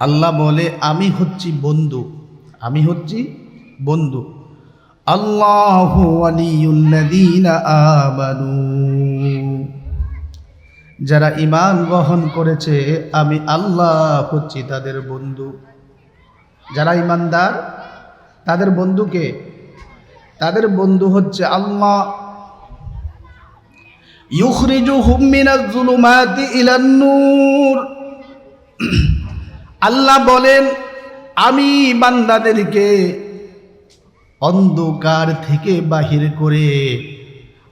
আল্লাহ বলে, আমি হচ্ছি বন্ধু। আমি হচ্ছি বন্ধু। আল্লাহ আমানু। যারা ইমান বহন করেছে, আমি আল্লাহ হচ্ছি তাদের বন্ধু। যারা ইমানদার তাদের বন্ধুকে। তাদের বন্ধু হচ্ছে আল্লাহ। আল্লাহ বলেন, আমি বান্দাদেরকে অন্ধকার থেকে বাহির করে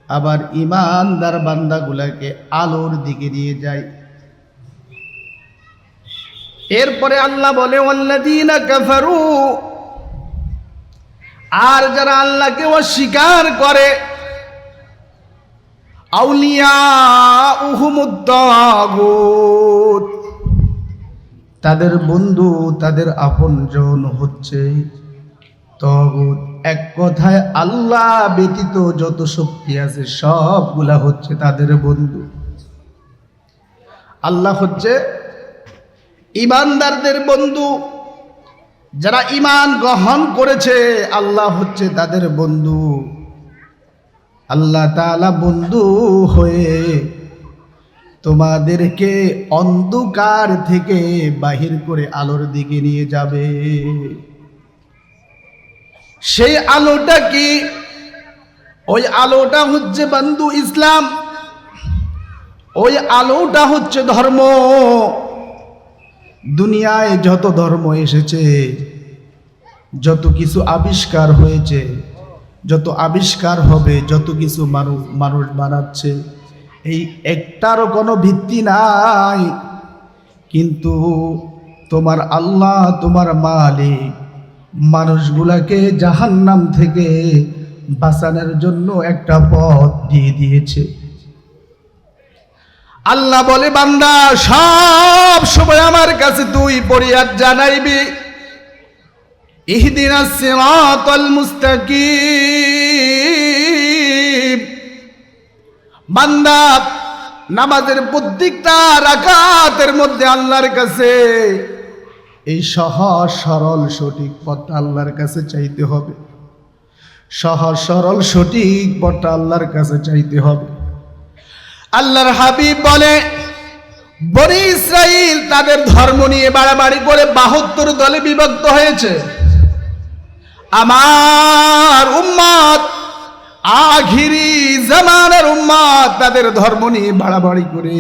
আবার ইমানদার বান্দাগুলাকে আলোর দিকে নিয়ে যাই। এরপরে আল্লাহ বলে আর যারা আল্লাহকে অস্বীকার করে আউলিয়া উহুমুদ্দাগুত তাদের বন্ধু, তাদের আপনজন হচ্ছে তগুত। এক কথায় আল্লাহ ব্যতীত যত শক্তি আছে, সবগুলা হচ্ছে তাদের বন্ধু। আল্লাহ হচ্ছে ইমানদারদের বন্ধু। যারা ইমান গ্রহণ করেছে, আল্লাহ হচ্ছে তাদের বন্ধু। আল্লাহ তাআলা বন্ধু হয়ে তোমাদেরকে অন্ধকার থেকে বাহির করে আলোর দিকে নিয়ে যাবে। সেই আলোটা কি? ওই আলোটা হচ্ছে বন্ধু ইসলাম। ওই আলোটা হচ্ছে ধর্ম। দুনিয়ায় যত ধর্ম এসেছে, যত কিছু আবিষ্কার হয়েছে যত আবিষ্কার হবে, যত কিছু মানুষ মানুষ বানাচ্ছে, এই একটারও কোনো ভিত্তি নাই। কিন্তু তোমার আল্লাহ, তোমার মালিক, মানুষগুলাকে জাহান্নাম থেকে বাঁচানোর জন্য একটা পথ দিয়ে দিয়েছে। আল্লাহ বলে, বান্দা, সব সময় আমার কাছে তুই পরিয়াদ জানাইবি। মুস্তাকিম। বান্দা, নামাজের প্রত্যেকটা রাকাতের মধ্যে আল্লাহর কাছে এই সহজ সরল সঠিক পথটা আল্লাহর কাছে চাইতে হবে। সহজ সরল সঠিক পথটা আল্লাহর কাছে চাইতে হবে। আল্লাহর হাবিব বলে, বনি ইসরাইল তাদের ধর্ম নিয়ে বাড়াবাড়ি করে বাহাত্তর দলে বিভক্ত হয়েছে। আমার উম্মাদ, আখিরি জামানার উম্মাদ, তাদের ধর্ম নিয়ে বাড়াবাড়ি করে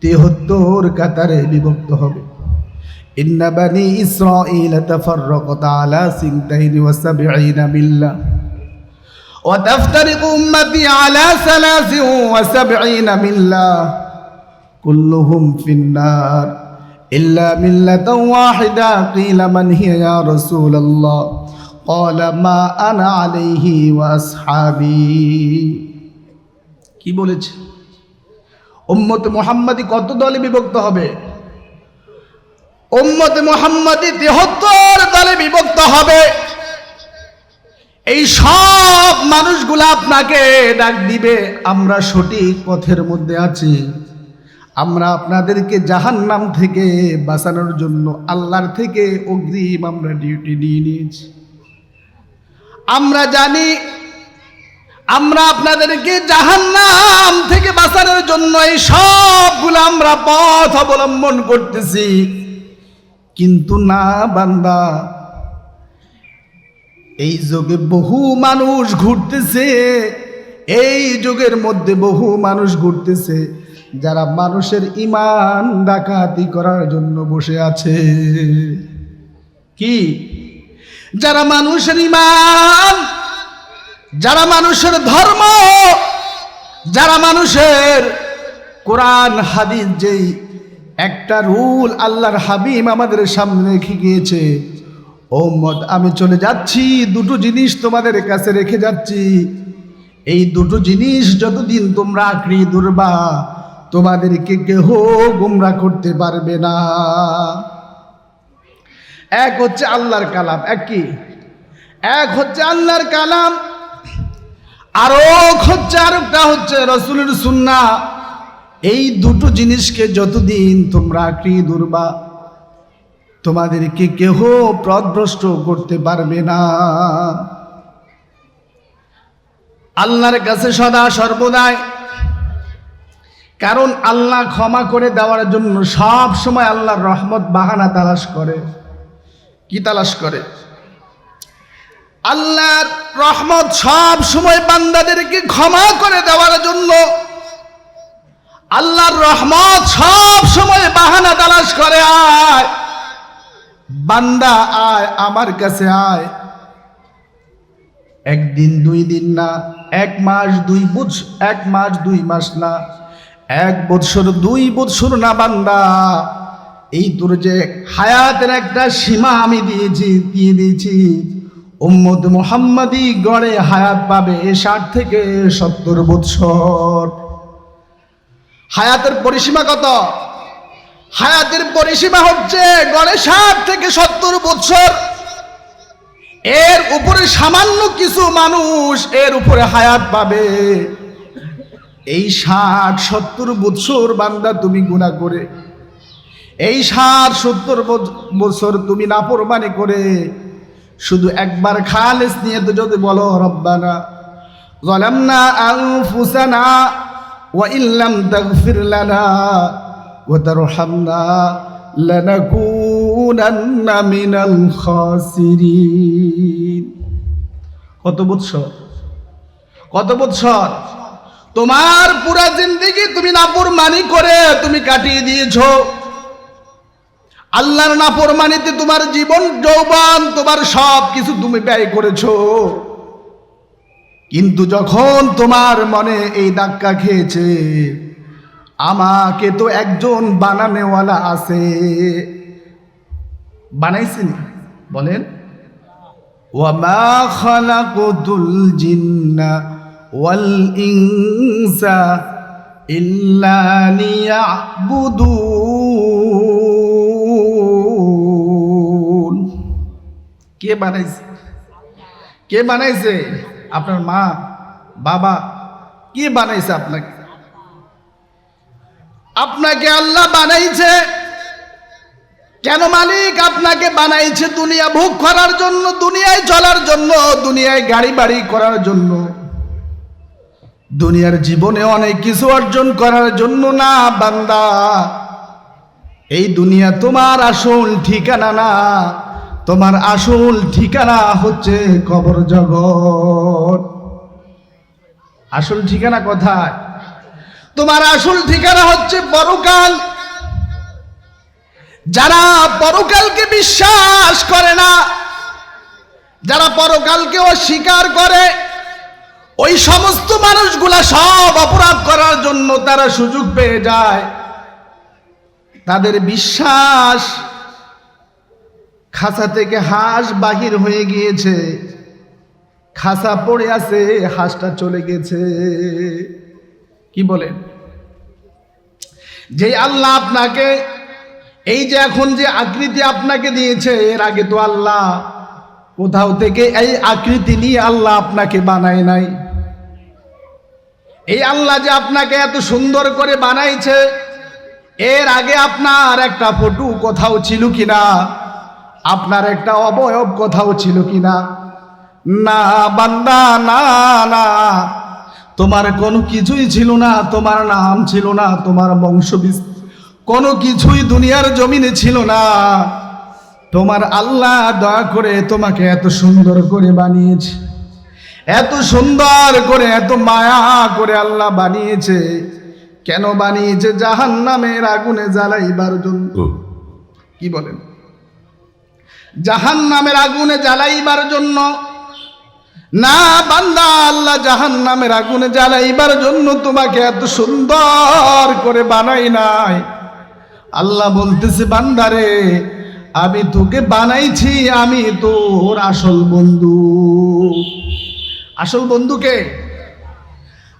তেহত্তর কাতারে বিভক্ত হবে। ইন্না বানি ইসরাঈল তাফাররাকাত আলা সিনতাইনি ওয়া সাবঈনা মিল্লা ওয়া তাফতারিকু উম্মতি আলা সালাসি ওয়া সাবঈনা মিল্লা কুল্লুহুম ফিন্নার। ইল্লা মিল্লাতান ওয়াহিদা। কিলা মান হিয়া ইয়া রাসূলুল্লাহ। قال ما أنا عليه وأصحابي কি বলেছে উম্মত মোহাম্মদী কত দলে বিভক্ত হবে উম্মত মোহাম্মদী তেহত্তর দলে বিভক্ত হবে এই সব মানুষগুলো আপনাকে ডাক দিবে আমরা সঠিক পথের মধ্যে আছি আমরা আপনাদেরকে জাহান্নাম থেকে বাঁচানোর জন্য আল্লাহর থেকে অগ্রিম আমরা ডিউটি নিয়ে নিয়েছি আমরা জানি, আমরা আপনাদেরকে জাহান্নাম থেকে বাঁচানোর জন্য এই সবগুলো আমরা পথ অবলম্বন করতেছি। কিন্তু না বান্দা, এই যুগে বহু মানুষ ঘুরতেছে, এই যুগের মধ্যে বহু মানুষ ঘুরতেছে, যারা মানুষের ইমান ডাকাতি করার জন্য বসে আছে। কি? যারা মানুষের ইমান, যারা মানুষের ধর্ম, যারা মানুষের কোরআন, হাদিস, যেই একটা রুল আল্লাহর হাবিম আমাদের সামনে রেখে গিয়েছে, ও মত আমি চলে যাচ্ছি, দুটো জিনিস তোমাদের কাছে রেখে যাচ্ছি। এই দুটো জিনিস যতদিন তোমরা আঁকড়ি দুর্বা তোমাদেরকে কেহ গুমরা করতে পারবে না। এক হচ্ছে আল্লাহর কালাম, এক কি? এক হচ্ছে আল্লাহর কালাম, আরও হচ্ছে আরেকটা হচ্ছে রসুলের সুন্না এই দুটো জিনিসকে যতদিন তোমরা আঁকড়িয়ে ধরবা তোমাদেরকে কেহ প্রদভ্রষ্ট করতে পারবে না। আল্লাহর কাছে সদা সর্বদাই। কারণ আল্লাহ ক্ষমা করে দেওয়ার জন্য সব সময় আল্লাহর রহমত বাহানা তালাশ করে। কি তালাশ করে? আল্লাহর রহমত সব সময় বান্দাদেরকে ক্ষমা করে দেওয়ার জন্য আল্লাহর রহমত সব সময় বাহানা তালাশ করে, আয়। বান্দা, আয়, আমার কাছে আয়। একদিন, দুই দিন না, এক মাস, দুই বুঝ, এক মাস, দুই মাস না, এক বৎসর, দুই বৎসর না বান্দা। এই তোর যে হায়াতের একটা সীমা আমি দিয়েছি, দিয়ে দিয়েছি। উম্মদ মোহাম্মদি গড়ে হায়াত পাবে ষাট থেকে সত্তর বৎসর। হায়াতের পরিসীমা কত? হায়াতের পরিসীমা হচ্ছে গড়ে ষাট থেকে সত্তর বৎসর। এর উপরে সামান্য কিছু মানুষ এর উপরে হায়াত পাবে। এই ষাট, সত্তর বছর বান্দা তুমি গুণা করে এই ষাট সত্তর বছর তুমি নাফরমানি করে শুধু একবার খালেস নিয়ে তো যদি বলো রব্বানা ظلمنا أنفسنا وإن لم تغفر لنا وترحمنا لنكونن من الخاسرين কত বৎসর কত বৎসর তোমার পুরা জিন্দিগি তুমি নাফরমানি করে তুমি কাটিয়ে দিয়েছো আল্লাহর নাফরমানিতে তোমার জীবন যৌবন, তোমার সব কিছু তুমি ব্যয় করেছ। কিন্তু যখন তোমার মনে এই ধাক্কা খেয়েছে, আমাকে তো একজন বানানেওয়ালা আছে। বানাইছেনি? বলেন। ওয়ামা খালাকুতুল জিন্না ওয়াল ইনসা ইল্লা লিয়াবুদুন কে বানাইছে? কে বানাইছে? আপনার মা, বাবা, কে বানাইছে আপনাকে? আপনাকে আল্লাহ বানাইছে। কেন মালিক আপনাকে বানাইছে দুনিয়া ভোগ করার জন্য, দুনিয়ায় চলার জন্য, দুনিয়ায় গাড়ি বাড়ি করার জন্য? দুনিয়ার জীবনে অনেক কিছু অর্জন করার জন্য না, বান্দা। এই দুনিয়া তোমার আসল ঠিকানা না। তোমার আসল ঠিকানা হচ্ছে কবর জগৎ। আসল ঠিকানা কোথায়? তোমার আসল ঠিকানা হচ্ছে পরকাল। যারা পরকালকে বিশ্বাস করে না, যারা পরকালকে অস্বীকার করে, ওই সমস্ত মানুষগুলা সব অপরাধ করার জন্য তারা সুযোগ পেয়ে যায়। তাদের বিশ্বাস খাঁচা থেকে হাঁস বাহির হয়ে গিয়েছে। খাঁচা পড়ে আছে, হাঁসটা চলে গেছে। কি বলেন যে আল্লাহ আপনাকে, এই যে এখন যে আকৃতি আপনাকে দিয়েছে, এর আগে তো আল্লাহ কোথাও থেকে এই আকৃতি নিয়ে আল্লাহ আপনাকে বানায় নাই। এই আল্লাহ যে আপনাকে এত সুন্দর করে বানাইছে, এর আগে আপনার একটা ফটো কোথাও ছিল কিনা? আপনার একটা অবয়ব কোথাও ছিল কিনা? না বান্দা না না। তোমার কোনো কিছুই ছিল না তোমার নাম ছিল না তোমার বংশ কোনো কিছুই দুনিয়ার জমিনে ছিল না। তোমার আল্লাহ দয়া করে তোমাকে এত সুন্দর করে বানিয়েছে এত সুন্দর করে এত মায়া করে আল্লাহ বানিয়েছে। কেন বানিয়েছে? জাহান নামের আগুনে জ্বালাইবার জন্য। কি বলেন? জাহান নামের আগুনে জ্বালাইবার জন্য। না, বান্দা, আল্লাহ জাহান নামের আগুনে জ্বালাইবার জন্য তোমাকে এত সুন্দর করে বানাই নাই। আল্লাহ বলতেছে বান্দারে আমি তোকে বানাইছি, আমি তোর আসল বন্ধু। আসল বন্ধুকে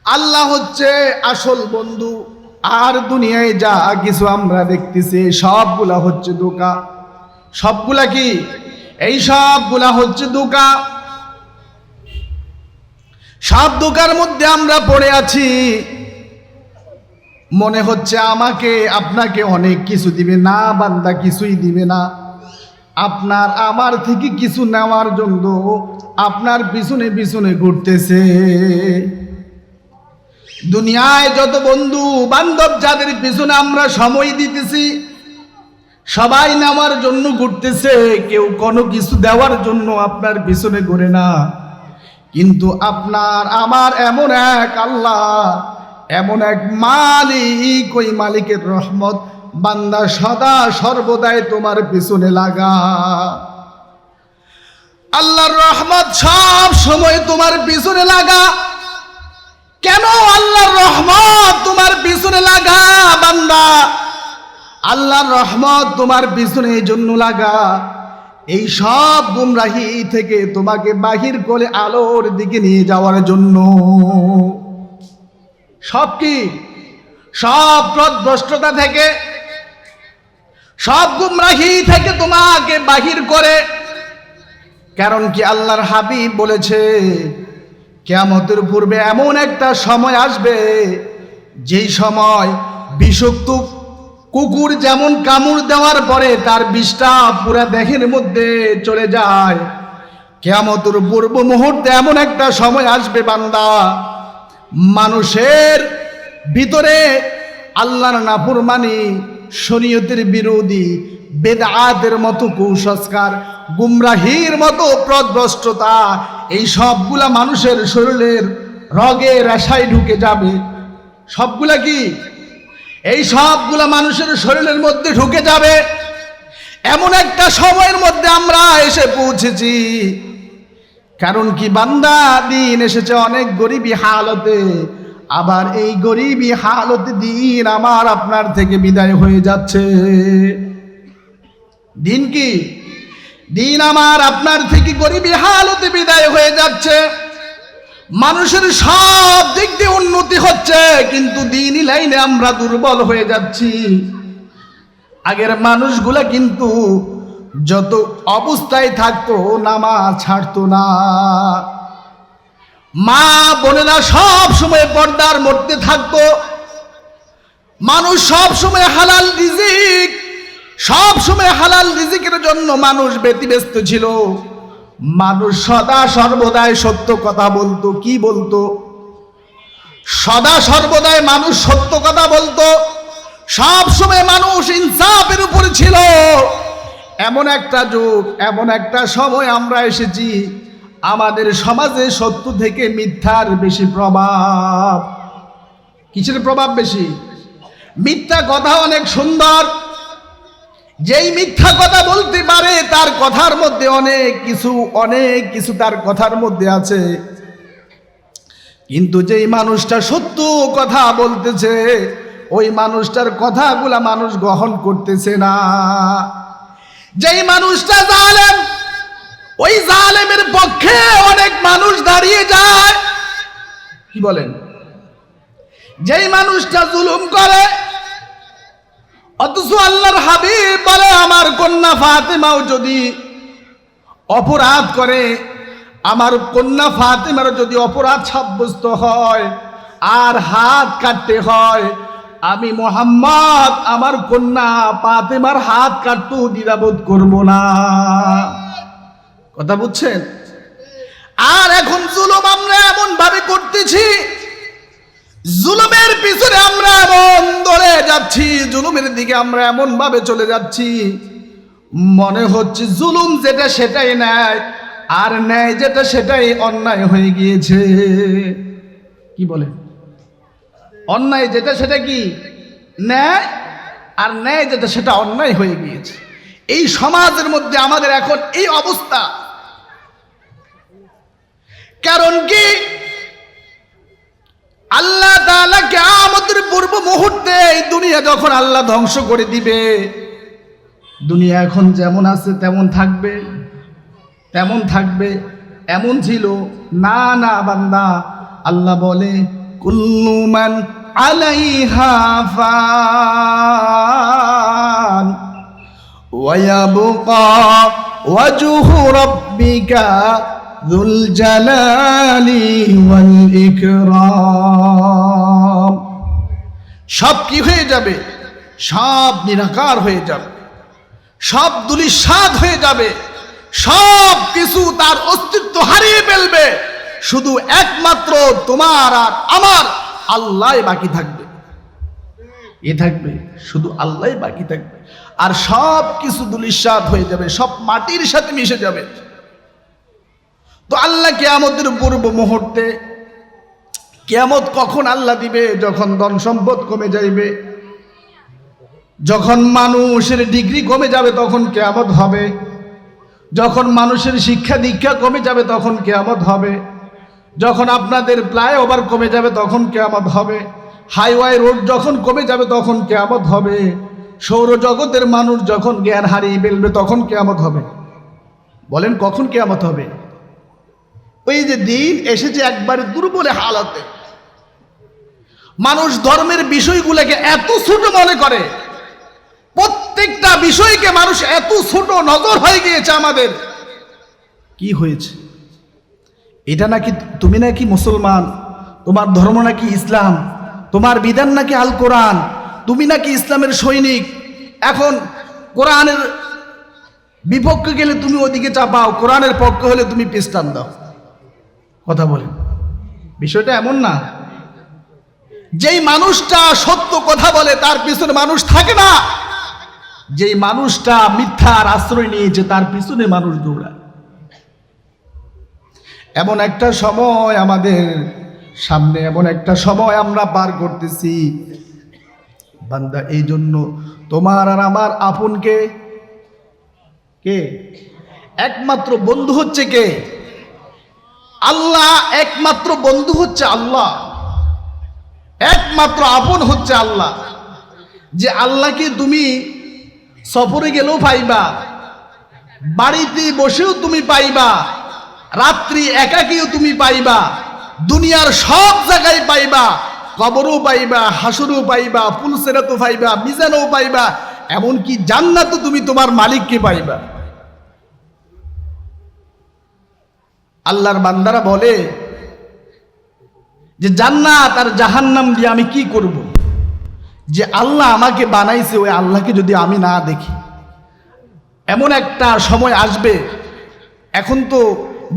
আল্লাহ হচ্ছে আসল বন্ধু। আর দুনিয়ায় যা কিছু আমরা দেখতেছি, সবগুলা হচ্ছে দোকা সবগুলা কি? এই সবগুলা হচ্ছে দোকা। সব দোকার মধ্যে আমরা পড়ে আছি। মনে হচ্ছে আমাকে, আপনাকে অনেক কিছু দিবে না, বান্দা কিছুই দিবে না। আপনার আমার থেকে কিছু নেওয়ার জন্য আপনার পিছনে পিছনে ঘুরতেছে। দুনিয়ায় যত বন্ধু বান্ধব যাদের পিছনে আমরা সময় দিতেছি সবাই নেওয়ার জন্য ঘুরতেছে, কেউ কোনো কিছু দেওয়ার জন্য আপনার পিছনে ঘুরে না। কিন্তু আপনার, আমার এমন এক আল্লাহ, এমন এক মালিক, ওই মালিকের রহমত বান্দা সদা সর্বদাই তোমার পিছনে লাগা। আল্লাহর রহমত সব সময় তোমার পিছনে লাগা। কেন আল্লাহর রহমত তোমার পিছনে লাগা বান্দা? আল্লাহর রহমত তোমার পিছনে এই জন্য লাগা। এই সব গুমরাহি থেকে তোমাকে বাহির করে আলোর দিকে নিয়ে যাওয়ার জন্য। সব কি? সব প্রদ্রষ্টতা থেকে, সব গুমরাহি থেকে তোমাকে বাহির করে। কারণ কি আল্লাহর হাবিব বলেছে, কেয়ামতের পূর্বে এমন একটা সময় আসবে, যেই সময় বিষাক্ত কুকুর যেমন কামড় দেওয়ার পরে তার বিষটা পুরা দেহের মধ্যে চলে যায়। কেয়ামতের পূর্ব মুহূর্তে এমন একটা সময় আসবে বান্দা। মানুষের ভিতরে আল্লাহর নাফরমানি, শরীয়তের বিরোধী, বেদাতের মতো কুসংস্কার, গুমরাহির মতো প্রদ্রষ্টতা এই সবগুলা মানুষের শরীরের রগে রেশায় ঢুকে যাবে। সবগুলা কি? এই সবগুলা মানুষের শরীরের মধ্যে ঢুকে যাবে। এমন একটা সময়ের মধ্যে আমরা এসে পৌঁছেছি। কারণ কি, বান্দা দিন এসেছে অনেক গরিবী হালতে। আবার এই গরিবী হালতে দিন আমার আপনার থেকে বিদায় হয়ে যাচ্ছে। দিন কি? দিন আমার আপনার থেকে গরিবী হালতে বিদায় হয়ে যাচ্ছে। মানুষের সব দিক দিয়ে উন্নতি হচ্ছে, কিন্তু দিনই লাইনে আমরা দুর্বল হয়ে যাচ্ছি। আগের মানুষগুলা কিন্তু যত অবস্থায় থাকতো, নামাজ ছাড়তো না। মা বোনেরা সব সময় পর্দার মধ্যে থাকতো। মানুষ সব সময় হালাল রিজিক, সব সময় হালাল রিজিকের জন্য মানুষ ব্যতিব্যস্ত ছিল। মানুষ সদা সর্বদাই সত্য কথা বলতো, কি বলতো? সদা সর্বদাই মানুষ সত্য কথা বলতো। সব সময় মানুষ ইনসাফের উপরে ছিল। এমন একটা যুগ, এমন একটা সময় আমরা এসেছি, আমাদের সমাজে সত্য থেকে মিথ্যার বেশি প্রভাব। কিসের প্রভাব বেশি? মিথ্যা কথা অনেক সুন্দর যেই মিথ্যা কথা বলতে পারে, তার কথার মধ্যে অনেক কিছু অনেক কিছু তার কথার মধ্যে আছে। কিন্তু যেই মানুষটা সত্য কথা বলতেছে, ওই মানুষটার কথাগুলা মানুষ গ্রহণ করতেছে না। যেই মানুষটা জালেম, ওই জালেমের পক্ষে অনেক মানুষ দাঁড়িয়ে যায়। কি বলেন? যেই মানুষটা জুলুম করে অথচ আল্লাহর হাবিব বলে, আমার কন্যা ফাতেমাও যদি অপরাধ করে, আমার কন্যা ফাতেমার যদি অপরাধ সাব্যস্ত হয় আর হাত কাটতে হয়, আমি মোহাম্মদ আমার কন্যা ফাতেমার হাত কাটতেও দ্বিধাবোধ করব না। কথা বুঝছেন? আর এখন জুলুম আমরা এমন ভাবে করতেছি, জুলুমের পিছনে আমরা এমন দৌড়ে যাচ্ছি, জুলুমের দিকে আমরা এমন ভাবে চলে যাচ্ছি। মনে হচ্ছে জুলুম যেটা সেটাই ন্যায়, আর ন্যায় যেটা সেটাই অন্যায় হয়ে গিয়েছে। কি বলে? অন্যায় যেটা সেটা কি? ন্যায়, আর ন্যায় যেটা সেটা অন্যায় হয়ে গিয়েছে। এই সমাজের মধ্যে আমাদের এখন এই অবস্থা। কারণ কি? আল্লাহ তাআলাকে আমাদের পূর্ব মুহূর্তে এই দুনিয়া যখন আল্লাহ ধ্বংস করে দিবে, দুনিয়া এখন যেমন আছে তেমন থাকবে তেমন থাকবে, এমন ছিল। না না, বান্দা, আল্লাহ বলে কুল্লুমান আলাইহা ফান ওয়াবকা ওয়াজহু রাব্বিকা ذو الجلال والإكرام সব কি হয়ে যাবে সব নিরাকার হয়ে যাবে সব দুলিশাদ হয়ে যাবে সব কিছু তার অস্তিত্ব হারিয়ে ফেলবে শুধু একমাত্র তোমার আর আমার আল্লাহ বাকি থাকবে এ থাকবে শুধু আল্লাহ বাকি থাকবে আর সব কিছু দুলিশাদ হয়ে যাবে সব মাটির সাথে মিশে যাবে তো আল্লাহ কেয়ামতের পূর্ব মুহূর্তে কেয়ামত কখন আল্লাহ দিবে? যখন ধন সম্পদ কমে যাইবে, যখন মানুষের ডিগ্রি কমে যাবে তখন কেয়ামত হবে, যখন মানুষের শিক্ষা দীক্ষা কমে যাবে তখন কেয়ামত হবে, যখন আপনাদের ফ্লাইওভার কমে যাবে তখন কেয়ামত হবে, হাইওয়ে রোড যখন কমে যাবে তখন কেয়ামত হবে, সৌরজগতের মানুষ যখন জ্ঞান হারিয়ে ফেলবে তখন কেয়ামত হবে। বলেন কখন কেয়ামত হবে? ওই যে দিন এসেছে একবারে দুর্বলে হালতে। মানুষ ধর্মের বিষয়গুলোকে এত ছোট মনে করে। প্রত্যেকটা বিষয়কে মানুষ এত ছোট নজর হয়ে গিয়েছে আমাদের। কি হয়েছে? এটা নাকি তুমি নাকি মুসলমান? তোমার ধর্ম নাকি ইসলাম? তোমার বিধান নাকি আল কোরআন তুমি নাকি ইসলামের সৈনিক? এখন কোরআনের বিপক্ষে গেলে তুমি ওদিকে চাপাও, কোরআনের পক্ষে হলে তুমি পেস্টান দাও। কথা বলেন। বিষয়টা এমন না। যেই মানুষটা সত্য কথা বলে, তার পিছনে মানুষ থাকে না। যেই মানুষটা মিথ্যার আশ্রয় নিয়েছে তার পিছনে মানুষ দৌড়ায়। এমন একটা সময় আমাদের সামনে, এমন একটা সময় আমরা পার করতেছি। বান্দা এই জন্য তোমার আর আমার আপনকে কে? একমাত্র বন্ধু হচ্ছে কে? আল্লাহ একমাত্র বন্ধু হচ্ছে আল্লাহ। একমাত্র আপন হচ্ছে আল্লাহ। যে আল্লাহকে তুমি সফরে গেলেও পাইবা, বাড়িতে বসেও তুমি পাইবা, রাত্রি একাকিও তুমি পাইবা, দুনিয়ার সব জায়গায় পাইবা, কবরও পাইবা, হাসরও পাইবা, পুলসেরাতও পাইবা, মিজানও পাইবা, এমনকি জান্নাতও তুমি তোমার মালিককে পাইবা। আল্লাহর বান্দারা বলে যে জান্নাত আর জাহান্নাম দিয়ে আমি কি করব। যে আল্লাহ আমাকে বানাইছে, ওই আল্লাহকে যদি আমি না দেখি। এমন একটা সময় আসবে, এখন তো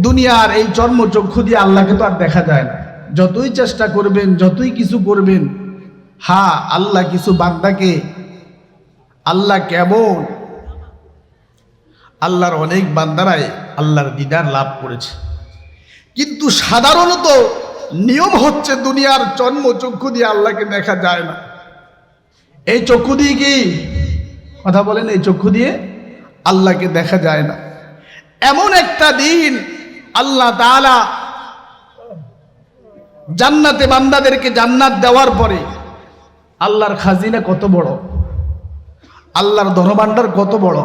দুনিয়ার এই চর্মচক্ষু দিয়ে আল্লাহকে তো আর দেখা যায় না। যতই চেষ্টা করবেন, যতই কিছু করবেন হা আল্লাহ কিছু বান্দাকে, আল্লাহ কেমন? আল্লাহর অনেক বান্দারাই আল্লাহর দিদার লাভ করেছে। কিন্তু সাধারণত নিয়ম হচ্ছে দুনিয়ার জন্ম চক্ষু দিয়ে আল্লাহকে দেখা যায় না। এই চক্ষু দিয়ে কি কথা বলেন? এই চক্ষু দিয়ে আল্লাহকে দেখা যায় না। এমন একটা দিন আল্লাহ তাআলা জান্নাতে বান্দাদেরকে জান্নাত দেওয়ার পরে আল্লাহর খাজিনা কত বড়? আল্লাহর ধনভাণ্ডার কত বড়?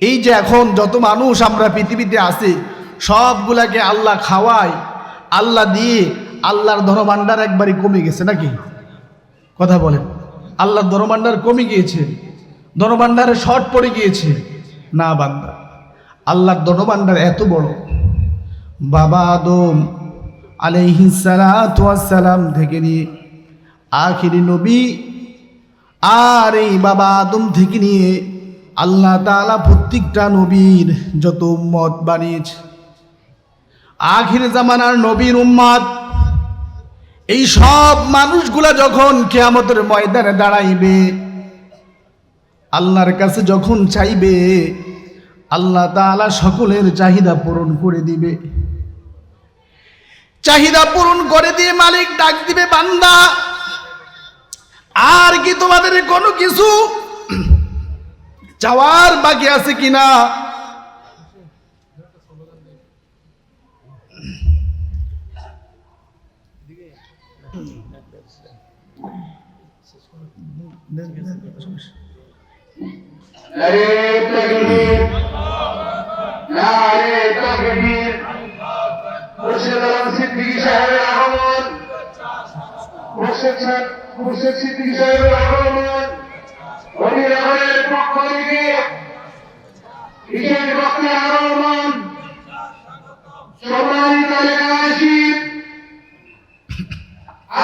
এই যে এখন যত মানুষ আমরা পৃথিবীতে আছি সবগুলাকে আল্লাহ খাওয়ায়, আল্লাহ দিয়ে আল্লাহর ধনভাণ্ডার একবারই কমে গেছে নাকি? কথা বলেন। আল্লাহর ধনভাণ্ডার কমে গিয়েছে ধনভাণ্ডারে শর্ট পড়ে গিয়েছে। না বান্দা, আল্লাহর ধনভাণ্ডার এত বড়। বাবা আদম আলাইহিসালাম থেকে নিয়ে আখিরি নবী আর এই বাবা আদম থেকে নিয়ে আল্লাহ তাআলা প্রত্যেকটা নবীর যত উম্মত বানিয়েছে। আখির জামানার নবীর উম্মাদ। এই সব মানুষগুলা যখন কেয়ামতের ময়দানে দাঁড়াইবে, আল্লাহর কাছে যখন চাইবে, আল্লাহ তাআলা সকলের চাহিদা পূরণ করে দিবে। চাহিদা পূরণ করে দিয়ে মালিক ডাক দিবে, বান্দা, আর কি তোমাদের কোনো কিছু চাওয়ার বাকি আছে কিনা? নারে তাকবীর নারে তাকবীর। মুর্শিদ আলম সিদ্দিকী সাহেবের আগমন। মুর্শিদ সাহেব, মুর্শিদ সিদ্দিকী সাহেবের আগমন। অভিনগরের পক্ষ থেকে বিশেষ বক্তা আগমন। সম্মানিত এলাকাবাসী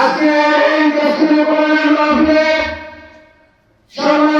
আজকে এই তফসিল কোরআনের মাহফিলে সম্মানিত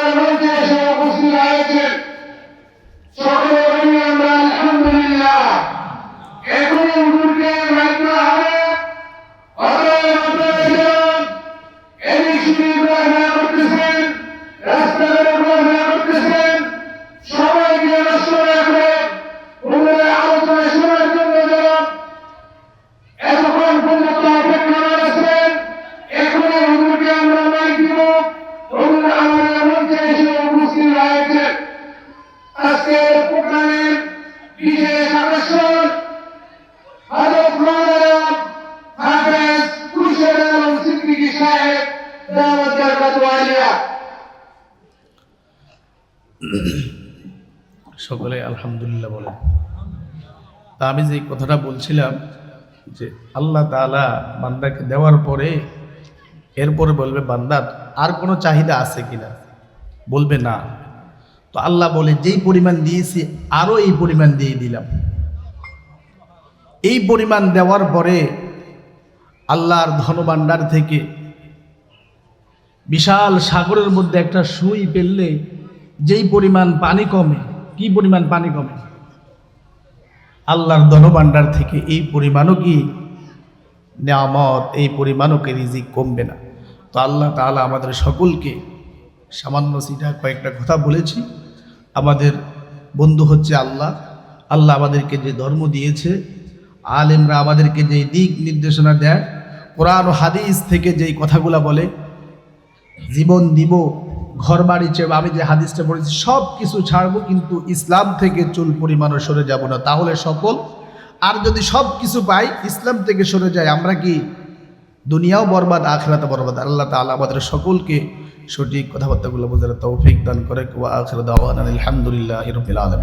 সকলে আলহামদুলিল্লাহ বলেন। তা আমি যে কথাটা বলছিলাম, যে আল্লাহ তাআলা বান্দাকে দেওয়ার পরে, এরপরে বলবে, বান্দা, আর কোনো চাহিদা আছে কিনা? বলবে, না। তো আল্লাহ বলে, যেই পরিমাণ দিয়েছি আরও এই পরিমাণ দিয়ে দিলাম। এই পরিমাণ দেওয়ার পরে, আল্লাহর ধনভাণ্ডার থেকে বিশাল সাগরের মধ্যে একটা সুই পেললে যেই পরিমাণ পানি কমে, কি পরিমাণ পানি কমে? আল্লাহর ধনভাণ্ডার থেকে এই পরিমাণও কি নেয়ামত, এই পরিমাণও কি রিজিক কমবে না? তো আল্লাহ তাআলা আমাদের সকলকে সামান্য সিটা কয়েকটা কথা বলেছি। আমাদের বন্ধু হচ্ছে আল্লাহ। আল্লাহ আমাদেরকে যে ধর্ম দিয়েছে, আলেমরা আমাদেরকে যে দিক নির্দেশনা দেয়, কোরআন হাদিস থেকে যেই কথাগুলা বলে জীবন দিব ঘর বাড়ি চেয়ে আমি যে হাদিসটা পড়েছি সব কিছু ছাড়বো, কিন্তু ইসলাম থেকে চুল পরিমাণও সরে যাব না। তাহলে সকল, আর যদি সব কিছু পাই, ইসলাম থেকে সরে যায় আমরা কি দুনিয়াও বরবাদ আখরাতে বরবাদ? আল্লাহ তাআলা আমাদের সকলকে সঠিক কথাবার্তাগুলো বোঝার তৌফিক দান করে আখরাত আলহামদুলিল্লাহ আলমী